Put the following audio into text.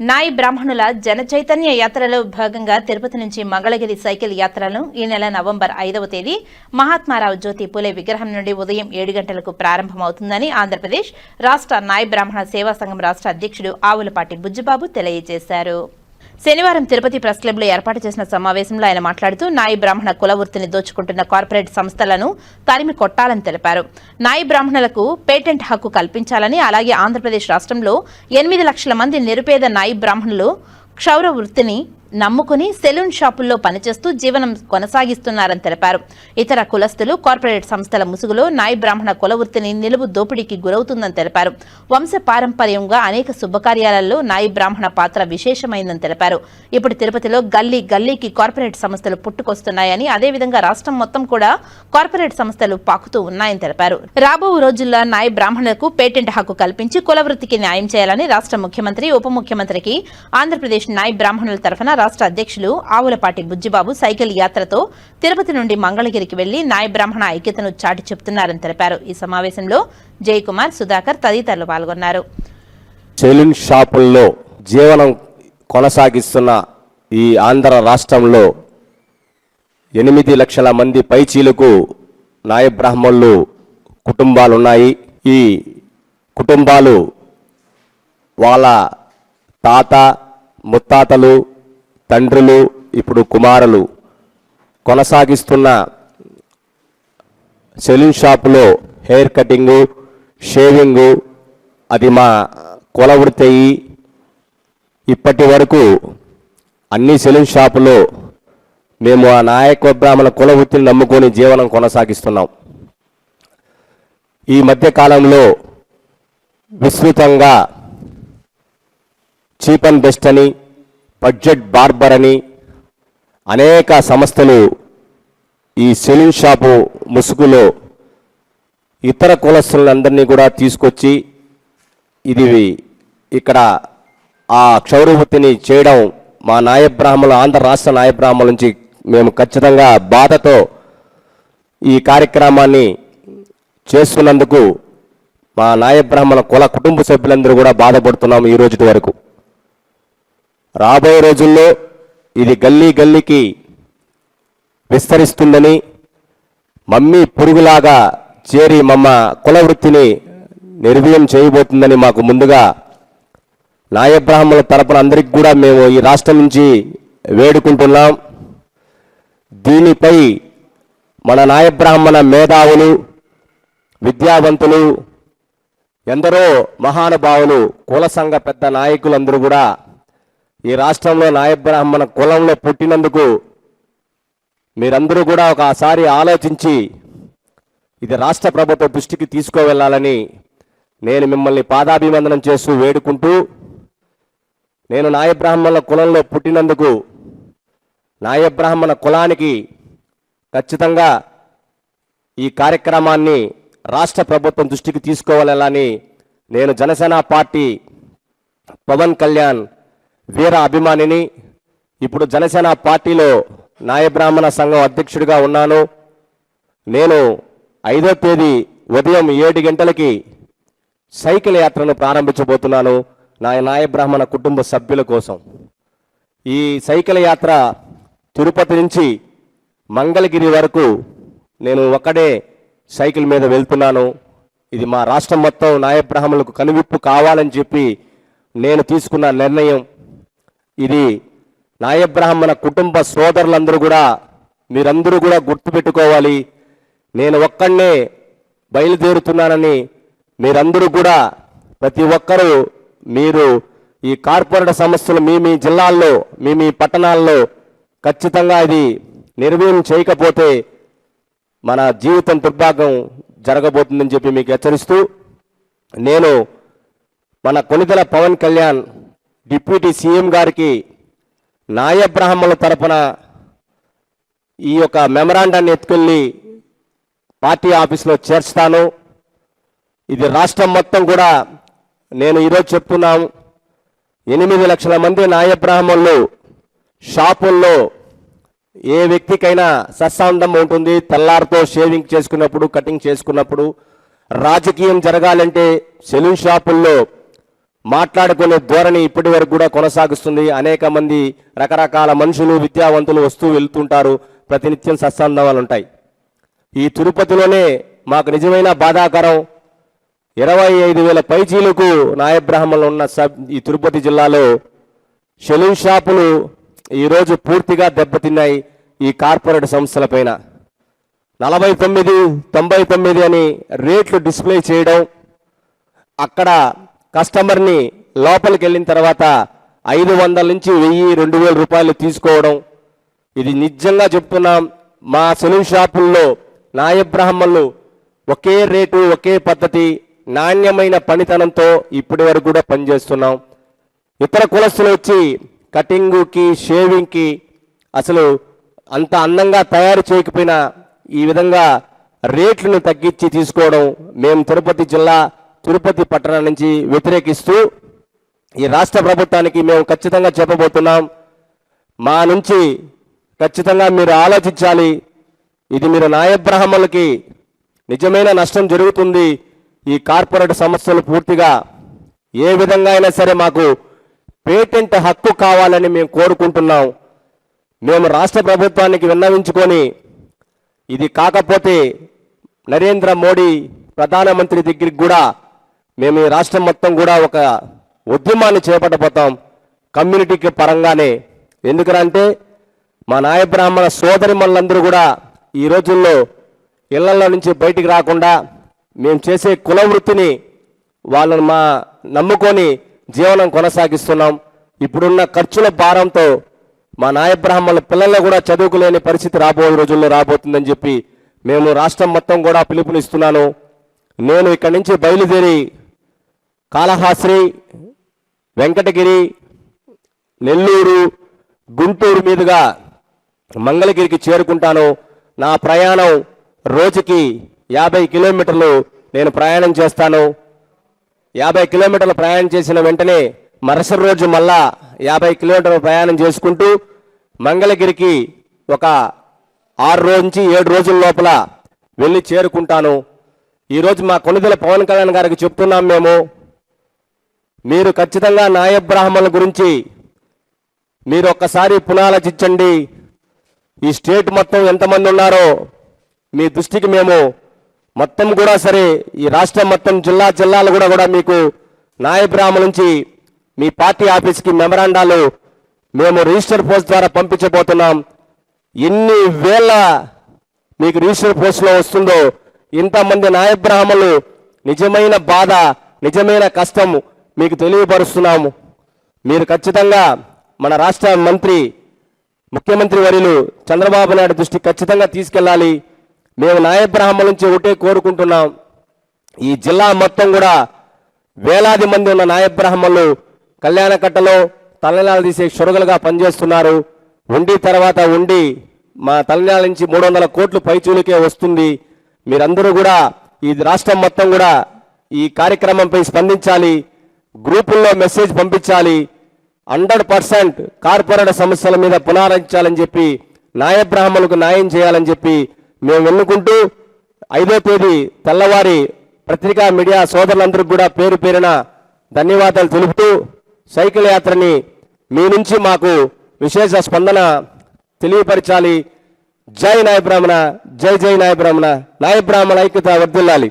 నాయి బ్రాహ్మణుల జన చైతన్య యాత్రలో భాగంగా తిరుపతి నుంచి మంగళగిరి సైకిల్ యాత్రను ఈ నెల నవంబర్ ఐదవ తేదీ మహాత్మారావు జ్యోతి పూలే విగ్రహం నుండి ఉదయం ఏడు గంటలకు ప్రారంభమవుతుందని ఆంధ్రప్రదేశ్ రాష్ట్ర నాయి బ్రాహ్మణ సేవా సంఘం రాష్ట్ర అధ్యక్షుడు ఆవులపాటి బుజ్జిబాబు తెలియజేశారు. శనివారం తిరుపతి ప్రెస్ క్లబ్లో ఏర్పాటు చేసిన సమావేశంలో ఆయన మాట్లాడుతూ నాయి బ్రాహ్మణ కుల వృత్తిని దోచుకుంటున్న కార్పొరేట్ సంస్థలను తరిమి కొట్టాలని తెలిపారు. నాయి బ్రాహ్మణులకు పేటెంట్ హక్కు కల్పించాలని అలాగే ఆంధ్రప్రదేశ్ రాష్ట్రంలో ఎనిమిది లక్షల మంది నిరుపేద నాయి బ్రాహ్మణులు క్షౌర వృత్తిని నమ్ముకుని సెలూన్ షాపుల్లో పనిచేస్తూ జీవనం కొనసాగిస్తున్నారని తెలిపారు. ఇతర కులస్తులు కార్పొరేట్ సంస్థల ముసుగులో నాయి బ్రాహ్మణ కుల వృత్తిని నిలువు దోపిడీకి గురవుతుందని తెలిపారు. వంశ పారంపర్యంగా అనేక శుభకార్యాలలో నాయి బ్రాహ్మణ పాత్ర విశేషమైందని తెలిపారు. ఇప్పుడు తిరుపతిలో గల్లీ గల్లీకి కార్పొరేట్ సంస్థలు పుట్టుకొస్తున్నాయని అదేవిధంగా రాష్ట్రం మొత్తం కూడా కార్పొరేట్ సంస్థలు పాకుతూ ఉన్నాయని తెలిపారు. రాబో రోజుల్లో నాయి బ్రాహ్మణులకు పేటెంట్ హక్కు కల్పించి కుల వృత్తికి న్యాయం చేయాలని రాష్ట్ర ముఖ్యమంత్రి ఉప ముఖ్యమంత్రికి ఆంధ్రప్రదేశ్ నాయి బ్రాహ్మణుల తరఫున రాష్ట్ర అధ్యక్షులు ఆవులపాటి బుజ్జిబాబు సైకిల్ యాత్రతో తిరుపతి నుండి మంగళగిరికి వెళ్ళి నాయ బ్రాహ్మణ ఐక్యతను చాటి చెప్తున్నారని తెలిపారు. ఈ సమావేశంలో జయకుమార్ సుధాకర్ తదితరులు పాల్గొన్నారు. సెలూన్ షాపుల్లో జీవనం కొనసాగిస్తున్న ఈ ఆంధ్ర రాష్ట్రంలో ఎనిమిది లక్షల మంది పైచీలకు నాయ బ్రాహ్మణులు కుటుంబాలు ఉన్నాయి ఈ కుటుంబాలు వాళ్ళ తాత ముత్తాతలు తండ్రులు ఇప్పుడు కుమారులు కొనసాగిస్తున్న సెలూన్ షాపులో హెయిర్ కటింగు షేవింగు అది మా కుల వృత్తి ఇప్పటి వరకు అన్ని సెలూన్ షాపులో మేము ఆ నాయక బ్రాహ్మణ కుల వృత్తిని నమ్ముకొని జీవనం కొనసాగిస్తున్నాం. ఈ మధ్యకాలంలో విస్తృతంగా చీప్ అండ్ బెస్ట్ అని బడ్జెట్ బార్బర్ అని అనేక సంస్థలు ఈ సెలూన్ షాపు ముసుగులో ఇతర కులస్తులందరినీ కూడా తీసుకొచ్చి ఇది ఇక్కడ ఆ క్షౌరవృత్తిని చేయడం మా నాయబ్రాహ్మణులు ఆంధ్ర రాష్ట్ర నాయబ్రాహ్మణుల నుంచి మేము ఖచ్చితంగా బాధతో ఈ కార్యక్రమాన్ని చేస్తున్నందుకు మా నాయబ్రాహ్మణ కుల కుటుంబ సభ్యులందరూ కూడా బాధపడుతున్నాము ఈ రోజు వరకు. రాబోయే రోజుల్లో ఇది గల్లీ గల్లీకి విస్తరిస్తుందని మమ్మీ పురుగులాగా చేరి మమ్మ కుల వృత్తిని నిర్వీయం చేయబోతుందని మాకు ముందుగా నాయబ్రాహ్మణుల తరపున అందరికి కూడా మేము ఈ రాష్ట్రం నుంచి వేడుకుంటున్నాం. దీనిపై మన నాయబ్రాహ్మణ మేధావులు విద్యావంతులు ఎందరో మహానుభావులు కుల సంఘ పెద్ద నాయకులందరూ కూడా ఈ రాష్ట్రంలో నాయబ్రాహ్మణ కులంలో పుట్టినందుకు మీరందరూ కూడా ఒకసారి ఆలోచించి ఇది రాష్ట్ర ప్రభుత్వ దృష్టికి తీసుకువెళ్ళాలని నేను మిమ్మల్ని పాదాభివందనం చేస్తూ వేడుకుంటూ నేను నాయబ్రాహ్మణుల కులంలో పుట్టినందుకు నాయబ్రాహ్మణ కులానికి ఖచ్చితంగా ఈ కార్యక్రమాన్ని రాష్ట్ర ప్రభుత్వం దృష్టికి తీసుకోవాలని నేను జనసేన పార్టీ పవన్ కళ్యాణ్ వీర అభిమానిని ఇప్పుడు జనసేన పార్టీలో నాయబ్రాహ్మణ సంఘం అధ్యక్షుడిగా ఉన్నాను. నేను ఐదో తేదీ ఉదయం ఏడు గంటలకి సైకిల్ యాత్రను ప్రారంభించబోతున్నాను నా నాయబ్రాహ్మణ కుటుంబ సభ్యుల కోసం. ఈ సైకిల్ యాత్ర తిరుపతి నుంచి మంగళగిరి వరకు నేను ఒకడే సైకిల్ మీద వెళ్తున్నాను. ఇది మా రాష్ట్రం మొత్తం నాయబ్రాహ్మణులకు కనువిప్పు కావాలని చెప్పి నేను తీసుకున్న నిర్ణయం. ఇది నాయబ్రాహ్మణ కుటుంబ సోదరులందరూ కూడా మీరందరూ కూడా గుర్తుపెట్టుకోవాలి. నేను ఒక్కడనే బయలుదేరుతున్నానని మీరందరూ కూడా ప్రతి ఒక్కరూ మీరు ఈ కార్పొరేట్ సంస్థలు మీ మీ జిల్లాల్లో మీ మీ పట్టణాల్లో ఖచ్చితంగా ఇది నిర్వీర్యం చేయకపోతే మన జీవితం దుర్భాగం జరగబోతుందని చెప్పి మీకు హెచ్చరిస్తూ నేను మన కొనిదల పవన్ కళ్యాణ్ డిప్యూటీ సీఎం గారికి నాయబ్రాహ్మణుల తరపున ఈ యొక్క మెమరాండాన్ని ఎత్తుకెళ్ళి పార్టీ ఆఫీస్లో చేర్చుతాను. ఇది రాష్ట్రం మొత్తం కూడా నేను ఈరోజు చెప్తున్నాం. ఎనిమిది లక్షల మంది నాయబ్రాహ్మణులు షాపుల్లో ఏ వ్యక్తికైనా సత్సాండం ఉంటుంది. తెల్లారితో షేవింగ్ చేసుకున్నప్పుడు కటింగ్ చేసుకున్నప్పుడు రాజకీయం జరగాలంటే సెలూన్ షాపుల్లో మాట్లాడుకునే ధోరణి ఇప్పటి వరకు కూడా కొనసాగుస్తుంది. అనేక మంది రకరకాల మనుషులు విద్యావంతులు వస్తూ వెళ్తుంటారు. ప్రతినిత్యం సత్సంధవాలు ఉంటాయి. ఈ తిరుపతిలోనే మాకు నిజమైన బాధాకరం. ఇరవై ఐదు వేల పైచీలకు నాయబ్రాహ్మణులు ఉన్న సబ్ ఈ తిరుపతి జిల్లాలో సెలూన్ షాపులు ఈరోజు పూర్తిగా దెబ్బతిన్నాయి ఈ కార్పొరేట్ సంస్థలపైన నలభై తొమ్మిది తొంభై తొమ్మిది అని రేట్లు డిస్ప్లే చేయడం అక్కడ కస్టమర్ని లోపలికి వెళ్ళిన తర్వాత ఐదు వందల నుంచి వెయ్యి రెండు వేల రూపాయలు తీసుకోవడం. ఇది నిజంగా చెప్తున్నాం. మా సెలూన్ షాపుల్లో నాయబ్రాహ్మణులు ఒకే రేటు ఒకే పద్ధతి నాణ్యమైన పనితనంతో ఇప్పటి వరకు కూడా పనిచేస్తున్నాం. ఇతర కులస్తులు వచ్చి కటింగుకి షేవింగ్కి అసలు అంత అందంగా తయారు చేయకపోయినా ఈ విధంగా రేట్లను తగ్గించి తీసుకోవడం. మేము తిరుపతి జిల్లా తిరుపతి పట్టణం నుంచి వ్యతిరేకిస్తూ ఈ రాష్ట్ర ప్రభుత్వానికి మేము ఖచ్చితంగా చెప్పబోతున్నాం. మా నుంచి ఖచ్చితంగా మీరు ఆలోచించాలి. ఇది మీరు నాయబ్రాహ్మణులకి నిజమైన నష్టం జరుగుతుంది. ఈ కార్పొరేట్ సమస్యలు పూర్తిగా ఏ విధంగా అయినా సరే మాకు పేటెంట్ హక్కు కావాలని మేము కోరుకుంటున్నాం. మేము రాష్ట్ర ప్రభుత్వానికి విన్నవించుకొని ఇది కాకపోతే నరేంద్ర మోడీ ప్రధానమంత్రి దగ్గరికి కూడా మేము ఈ రాష్ట్రం మొత్తం కూడా ఒక ఉద్యమాన్ని చేపట్టబోతాం కమ్యూనిటీకి పరంగానే. ఎందుకంటే మా నాయ బ్రాహ్మణ సోదరి మనులందరూ కూడా ఈ రోజుల్లో ఇళ్ళలో నుంచి బయటికి రాకుండా మేము చేసే కుల వృత్తిని వాళ్ళను మా నమ్ముకొని జీవనం కొనసాగిస్తున్నాం. ఇప్పుడున్న ఖర్చుల భారంతో మా నాయ బ్రాహ్మణుల పిల్లల్లో కూడా చదువుకోలేని పరిస్థితి రాబోయే రోజుల్లో రాబోతుందని చెప్పి మేము రాష్ట్రం మొత్తం కూడా పిలుపునిస్తున్నాను. నేను ఇక్కడి నుంచి బయలుదేరి కాళహాస్త్రి వెంకటగిరి నెల్లూరు గుంటూరు మీదుగా మంగళగిరికి చేరుకుంటాను. నా ప్రయాణం రోజుకి యాభై కిలోమీటర్లు నేను ప్రయాణం చేస్తాను. యాభై కిలోమీటర్లు ప్రయాణం చేసిన వెంటనే మరుసటి రోజు మళ్ళా యాభై కిలోమీటర్లు ప్రయాణం చేసుకుంటూ మంగళగిరికి ఒక ఆరు రోజు నుంచి ఏడు రోజుల లోపల వెళ్ళి చేరుకుంటాను. ఈరోజు మా కొనుదల పవన్ కళ్యాణ్ గారికి చెప్తున్నాం మేము. మీరు ఖచ్చితంగా నాయబ్రాహ్మణుల గురించి మీరు ఒక్కసారి పునాలోచించండి. ఈ స్టేట్ మొత్తం ఎంతమంది ఉన్నారో మీ దృష్టికి మేము మొత్తం కూడా సరే ఈ రాష్ట్రం మొత్తం జిల్లా జిల్లాలు కూడా కూడా మీకు నాయబ్రాహ్మణ నుంచి మీ పార్టీ ఆఫీస్కి మెమరాండాలు మేము రిజిస్టర్ పోస్ట్ ద్వారా పంపించబోతున్నాం. ఎన్ని వేల మీకు రిజిస్టర్ పోస్టులో వస్తుందో ఇంతమంది నాయబ్రాహ్మణులు నిజమైన బాధ నిజమైన కష్టము మీకు తెలియపరుస్తున్నాము. మీరు ఖచ్చితంగా మన రాష్ట్ర మంత్రి ముఖ్యమంత్రి వర్యులు చంద్రబాబు నాయుడు దృష్టి ఖచ్చితంగా తీసుకెళ్ళాలి. మేము నాయబ్రాహ్మణ నుంచి ఒకటే కోరుకుంటున్నాం. ఈ జిల్లా మొత్తం కూడా వేలాది మంది ఉన్న నాయబ్రాహ్మణులు కళ్యాణకట్టలో తలనాలు తీసే షురగలుగా పనిచేస్తున్నారు. ఉండి తర్వాత ఉండి మా తలనాల నుంచి మూడు వందల కోట్లు పైచూలికే వస్తుంది. మీరందరూ కూడా ఈ రాష్ట్రం మొత్తం కూడా ఈ కార్యక్రమంపై స్పందించాలి. గ్రూపుల్లో మెసేజ్ పంపించాలి. హండ్రెడ్ పర్సెంట్ కార్పొరేట్ సమస్యల మీద పునరంచాలని చెప్పి న్యాయ బ్రాహ్మణులకు న్యాయం చేయాలని చెప్పి మేము ఎన్నుకుంటూ ఐదో తేదీ తెల్లవారి పత్రికా మీడియా సోదరులందరికీ కూడా పేరు పేరున ధన్యవాదాలు తెలుపుతూ సైకిల్ యాత్రని మీ నుంచి మాకు విశేష స్పందన తెలియపరచాలి. జై నాయ బ్రాహ్మణ జై జై నాయ బ్రాహ్మణ. నాయ బ్రాహ్మణ ఐక్యత వర్దిల్లాలి